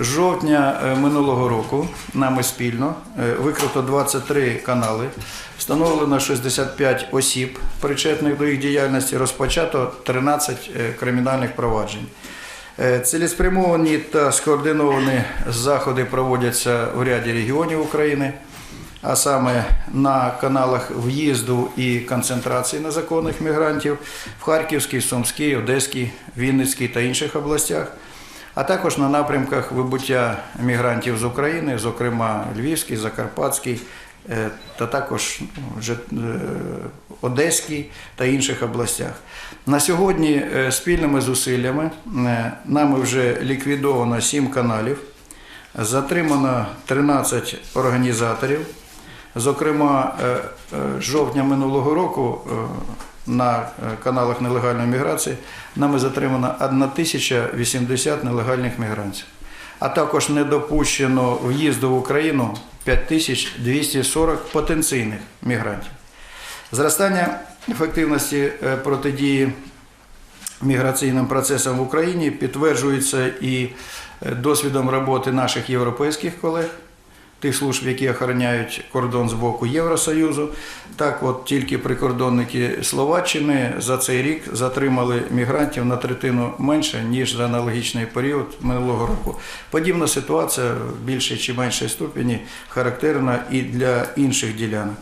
Жовтня е, минулого року нами спільно е, викрито 23 канали, встановлено 65 осіб, причетних до їх діяльності, розпочато 13 е, кримінальних проваджень. Цілеспрямовані та скоординовані заходи проводяться в ряді регіонів України, а саме на каналах в'їзду і концентрації незаконних мігрантів в Харківській, Сумській, Одеській, Вінницькій та інших областях, а також на напрямках вибуття мігрантів з України, зокрема Львівський, Закарпатський, е, та також ну, е, Одеській та інших областях. На сьогодні е, спільними зусиллями нами вже ліквідовано 7 каналів, затримано 13 організаторів. Зокрема, жовтня минулого року на е, каналах нелегальної міграції нами затримано 1080 нелегальних мігрантів. А також не допущено в'їзду в Україну 5240 потенційних мігрантів. Зростання ефективності е, протидії міграційним процесам в Україні підтверджується і е, досвідом роботи наших європейських колег, тих служб, які охороняють кордон з боку Євросоюзу. Так, от тільки прикордонники Словаччини за цей рік затримали мігрантів на третину менше, ніж за аналогічний період минулого року. Подібна ситуація в більшій чи меншій ступені характерна і для інших ділянок.